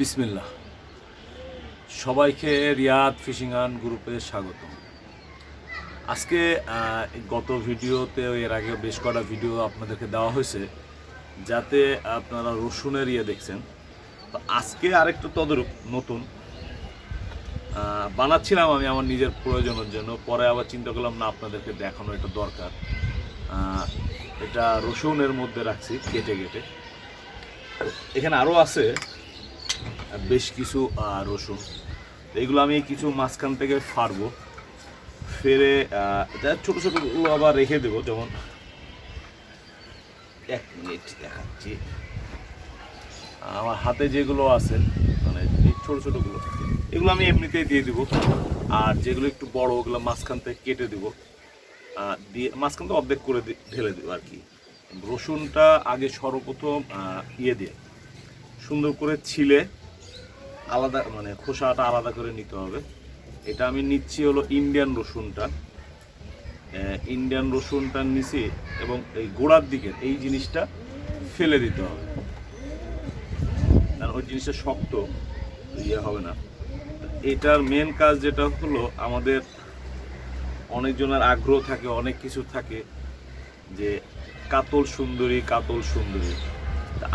বিসমিল্লাহ। সবাইকে রিয়াদ ফিশিং আন গ্রুপে স্বাগত। আজকে গত ভিডিওতে, এর আগে বেশ কটা ভিডিও আপনাদেরকে দেওয়া হয়েছে, যাতে আপনারা রসুনের ইয়ে দেখছেন। তো আজকে আরেকটু তদরূপ, নতুন। বানাচ্ছিলাম আমি আমার নিজের প্রয়োজনের জন্য, পরে আবার চিন্তা করলাম, না, আপনাদেরকে দেখানো এটা দরকার। এটা রসুনের মধ্যে রাখছি, কেটে কেটে। এখানে আরও আছে বেশ কিছু রসুন। তো এগুলো আমি কিছু মাঝখান থেকে ফাড়বো। ফেরে ছোটো ছোটোগুলো আবার রেখে দেবো, যেমন এক মিনিট দেখাচ্ছি। আমার হাতে যেগুলো আছে মানে ছোটো ছোটোগুলো এগুলো আমি এমনিতেই দিয়ে দিব। আর যেগুলো একটু বড়, ওগুলো মাঝখান থেকে কেটে দিব। দিয়ে মাঝখান থেকে অর্ধেক করে ঢেলে দেবো আর কি। রসুনটা আগে সর্বপ্রথম ইয়ে দিয়ে সুন্দর করে ছিলে। আলাদা মানে খোসাটা আলাদা করে নিতে হবে। এটা আমি নিচ্ছি হলো ইন্ডিয়ান রসুনটা। ইন্ডিয়ান রসুনটা নিছি এবং এই গোড়ার দিকে এই জিনিসটা ফেলে দিতে হবে। কারণ ওই জিনিসটা শক্ত ইয়ে হবে না। এটার মেন কাজ যেটা হলো, আমাদের অনেকজনের আগ্রহ থাকে, অনেক কিছু থাকে যে কাতল সুন্দরী কাতল সুন্দরী।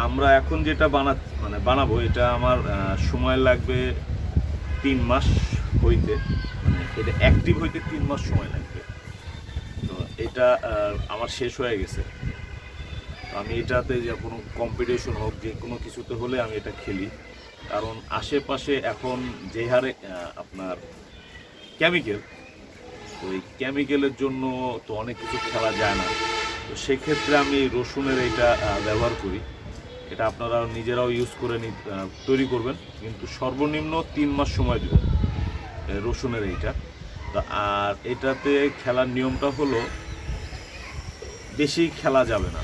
আমরা এখন যেটা বানা মানে বানাবো, এটা আমার সময় লাগবে তিন মাস হইতে মানে এটা অ্যাক্টিভ হইতে তিন মাস সময় লাগবে। তো এটা আমার শেষ হয়ে গেছে। আমি এটাতে যে কোনো কম্পিটিশন হোক, যে কোনো কিছুতে হলে আমি এটা খেলি। কারণ আশেপাশে এখন যে হারে আপনার কেমিক্যাল তো এই কেমিক্যালের জন্য তো অনেক কিছু খেলা যায় না। তো সেক্ষেত্রে আমি রসুনের এইটা ব্যবহার করি। এটা আপনারা নিজেরাও ইউজ করে তৈরি করবেন। কিন্তু সর্বনিম্ন তিন মাস সময় দেবেন রসুনের এইটা। আর এটাতে খেলার নিয়মটা হলো, বেশি খেলা যাবে না।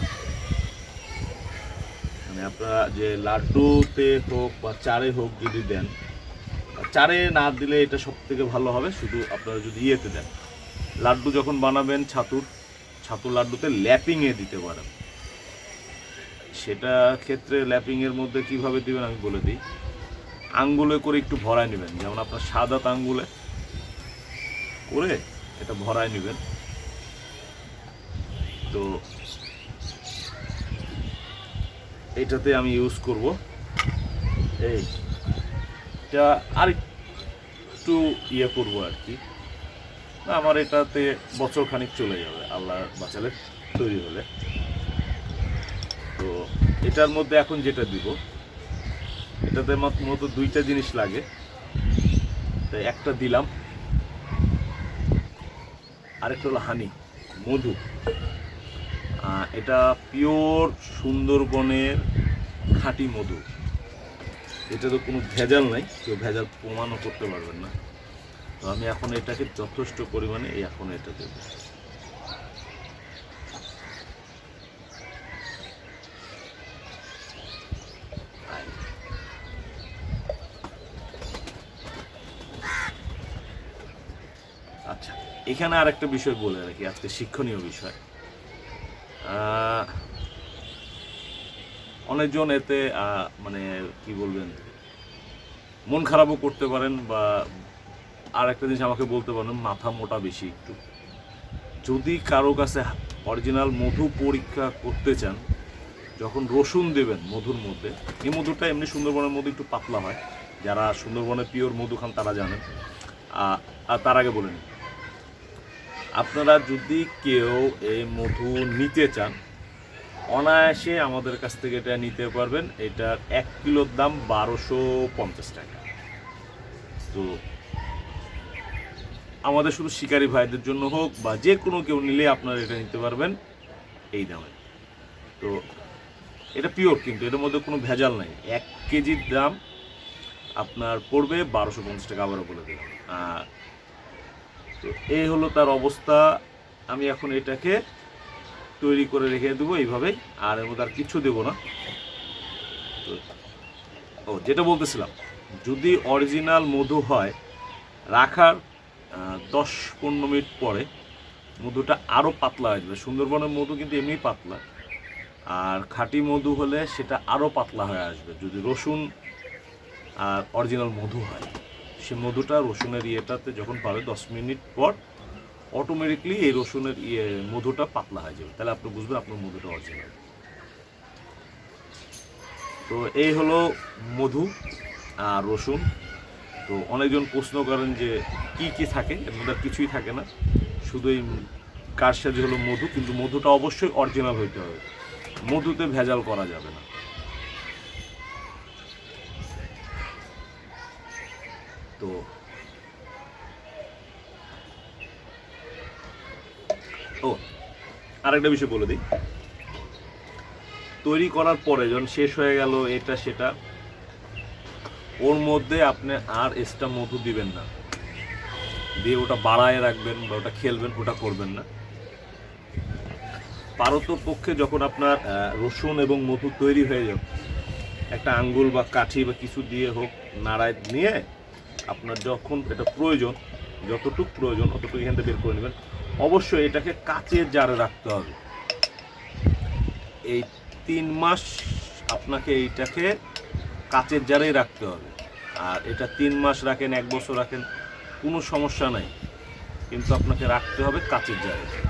মানে আপনারা যে লাড্ডুতে হোক বা চারে হোক যদি দেন চারে না দিলে এটা সব থেকে ভালো হবে, শুধু আপনারা যদি ইয়েতে দেন। লাড্ডু যখন বানাবেন ছাতুর ছাতুর লাড্ডুতে ল্যাপিংয়ে দিতে পারেন। সেটা ক্ষেত্রে ল্যাপিংয়ের মধ্যে কীভাবে দিবেন আমি বলে দিই। আঙ্গুলে করে একটু ভরায় নেবেন, যেমন আপনার সাদা আঙ্গুলে করে এটা ভরায় নেবেন। তো এটাতে আমি ইউজ করব। এই এটা আর একটু ইয়ে করব আর কি। আমার এটাতে বছর খানিক চলে যাবে, আল্লাহ বাঁচালে, তৈরি হলে। এটার মধ্যে এখন যেটা দিব, এটাতে মত- দুইটা জিনিস লাগে। তাই একটা দিলাম। আরেকটা হলো হানি মধু। এটা পিওর সুন্দরবনের খাঁটি মধু। এটা তো কোনো ভেজাল নাই, কেউ ভেজাল প্রমাণও করতে পারবেন না। তো আমি এখন এটাকে যথেষ্ট পরিমাণে এখন এটা দেব। এখানে আরেকটা বিষয় বলে রাখি, আজকে শিক্ষণীয় বিষয়। অনেকজন এতে মানে কি বলবেন, মন খারাপও করতে পারেন বা আর একটা জিনিস আমাকে বলতে পারেন, মাথা মোটা বেশি একটু। যদি কারও কাছে অরিজিনাল মধু পরীক্ষা করতে চান, যখন রসুন দেবেন মধুর মধ্যে, এই মধুটা এমনি সুন্দরবনের মধ্যে একটু পাতলা হয়, যারা সুন্দরবনের পিওর মধু খান তারা জানেন। আর তার আগে বলে নিই আপনারা যদি কেউ এই মধু নিতে চান, অনায়াসে আমাদের কাছ থেকে এটা নিতে পারবেন। এটার এক কিলোর দাম বারোশো পঞ্চাশ টাকা। তো আমাদের শুধু শিকারী ভাইদের জন্য হোক বা যে কোনো কেউ নিলে আপনারা এটা নিতে পারবেন এই দামে। তো এটা পিওর কিন্তু, এটার মধ্যে কোনো ভেজাল নাই। এক কেজির দাম আপনার পড়বে বারোশো পঞ্চাশ টাকা, আবারও বলে দেবেন আর তো এই হলো তার অবস্থা। আমি এখন এটাকে তৈরি করে রেখে দেবো এইভাবেই, আর এর মধ্যে আর কিছু দেবো না। তো, ও, যেটা বলতেছিলাম, যদি অরিজিনাল মধু হয়, রাখার দশ পনেরো মিনিট পরে মধুটা আরও পাতলা হয়ে যাবে। সুন্দরবনের মধু কিন্তু এমনি পাতলা, আর খাঁটি মধু হলে সেটা আরও পাতলা হয়ে আসবে, যদি রসুন আর অরিজিনাল মধু হয়। সে মধুটা রসুনের ইয়েটাতে যখন পাবে দশ মিনিট পর অটোমেটিকলি এই রসুনের ইয়ে মধুটা পাতলা হয়ে যাবে। তাহলে আপনি বুঝবেন আপনার মধুটা অরিজিনাল তো এই হলো মধু আর রসুন। তো অনেকজন প্রশ্ন করেন যে কি কি থাকে, এর মধ্যে কিছুই থাকে না। শুধু এই কারসাজি হলো মধু, কিন্তু মধুটা অবশ্যই অরিজিনাল হইতে হবে। মধুতে ভেজাল করা যাবে না। তো ও, আরেকটা বিষয় বলে দিই। তৈরি করার পরে যখন শেষ হয়ে গেল এটা সেটা, ওর মধ্যে আপনি আর এক্সট্রা মধু দিবেন না। দিয়ে ওটা বাড়ায় রাখবেন বা ওটা খেলবেন, ওটা করবেন না। পারত পক্ষে যখন আপনার রসুন এবং মধু তৈরি হয়ে যাবে, একটা আঙ্গুল বা কাঠি বা কিছু দিয়ে হোক, নাড়ায়, নিয়ে আপনার যখন এটা প্রয়োজন, যতটুকু প্রয়োজন, অতটুকু এখান থেকে বের করে নেবেন। অবশ্যই এটাকে কাচের জারে রাখতে হবে। এই তিন মাস আপনাকে এইটাকে কাচের জারেই রাখতে হবে। আর এটা তিন মাস রাখেন, এক বছর রাখেন, কোনো সমস্যা নাই। কিন্তু আপনাকে রাখতে হবে কাচের জারে।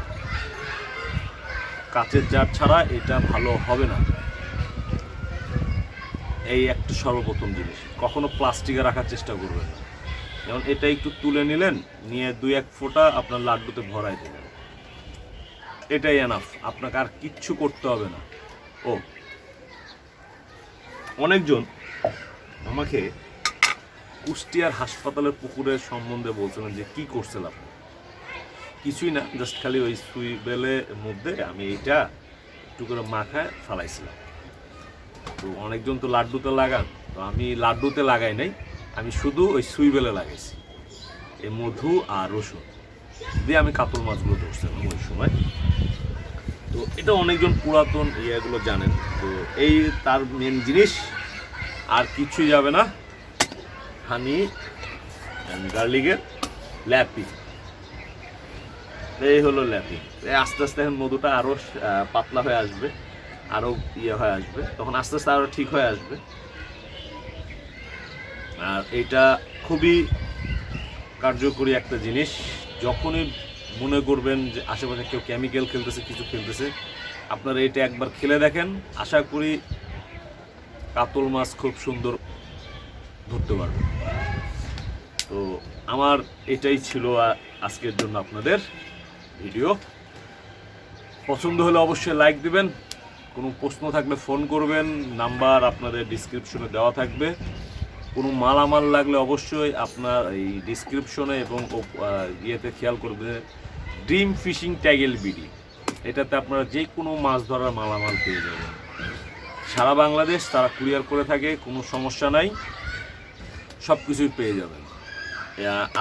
কাচের জার ছাড়া এটা ভালো হবে না। এই একটা সর্বপ্রথম জিনিস। কখনো প্লাস্টিকে রাখার চেষ্টা করবেন না। যেমন এটা একটু তুলে নিলেন, নিয়ে দুই এক ফোঁটা আপনার লাড্ডুতে ভরাই দেবেন এটাই এনাফ আপনাকে আর কিচ্ছু করতে হবে না। ও, অনেকজন আমাকে কুষ্টিয়ার হাসপাতালের পুকুরের সম্বন্ধে বলছিলেন যে, কি করছিল আপনি? কিছুই না জাস্ট খালি ওই সুই বেলের মধ্যে আমি এইটা একটু করে মাখায় ফালাইছিলাম। তো অনেকজন তো লাড্ডুতে লাগান, তো আমি লাড্ডুতে লাগাই নাই। আমি শুধু ওই সুই বেলে লাগাইছি। এই মধু আর রসুন। দিয়ে আমি কাতল মাছগুলো ধরছিলাম ওই সময়। তো এটা অনেকজন পুরাতন ইয়েগুলো জানেন। তো এই তার মেন জিনিস, আর কিছুই যাবে না। হানি গার্লিকের ল্যাপি। এই হলো ল্যাপি। আস্তে আস্তে এখন মধুটা আরও পাতলা হয়ে আসবে আরও ইয়ে হয়ে আসবে। তখন আস্তে আস্তে আরও ঠিক হয়ে আসবে। আর এটা খুবই কার্যকরী একটা জিনিস। যখনই মনে করবেন যে আশেপাশে কেউ কেমিক্যাল খেলতেছে, কিছু খেলতেছে, আপনারা এটা একবার খেলে দেখেন। আশা করি কাতল মাছ খুব সুন্দর ধরতে পারবেন তো আমার এটাই ছিল আজকের জন্য আপনাদের ভিডিও। পছন্দ হলে অবশ্যই লাইক দিবেন। কোনো প্রশ্ন থাকলে ফোন করবেন। নাম্বার আপনাদের ডিসক্রিপশনে দেওয়া থাকবে। কোনো মালামাল লাগলে অবশ্যই আপনার এই ডিসক্রিপশনে এবং ইয়েতে খেয়াল করবে ড্রিম ফিশিং ট্যাগেল বিডি। এটাতে আপনারা যে কোনো মাছ ধরার মালামাল পেয়ে যাবেন। সারা বাংলাদেশ তারা কুরিয়ার করে থাকে, কোনো সমস্যা নাই সব কিছুই পেয়ে যাবেন।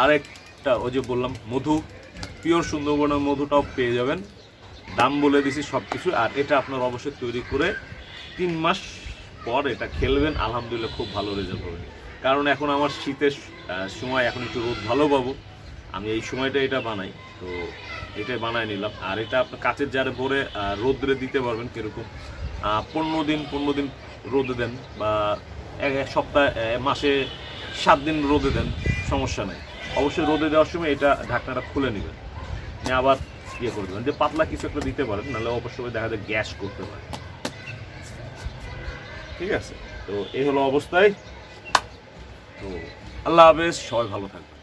আরেকটা ওই যে বললাম, মধু পিওর সুন্দরবনের মধুটাও পেয়ে যাবেন। দাম বলে দিছি সব কিছু আর এটা আপনার অবশ্যই তৈরি করে তিন মাস পর এটা খেলবেন আলহামদুলিল্লাহ খুব ভালো রেজাল্ট হবে। কারণ এখন আমার শীতের সময় এখন একটু রোদ ভালো পাবো। আমি এই সময়টা এটা বানাই তো এটাই বানায় নিলাম। আর এটা আপনার কাচের জারে আহ, রোদ্রে দিতে পারবেন কীরকম। পনেরো দিন পনেরো দিন রোদে দেন বা এক এক সপ্তাহ মাসে সাত দিন রোদে দেন সমস্যা নেই। অবশ্যই রোদে দেওয়ার সময় এটা ঢাকনাটা খুলে নেবেন। আবার ইয়ে করে দেবেন। যে পাতলা কিছু একটা দিতে পারেন নাহলে অবশ্যই দেখা যায় গ্যাস করতে পারে। ঠিক আছে? তো এই হলো অবস্থায়। তো আল্লাহ হাফেজ সবাই ভালো থাকবে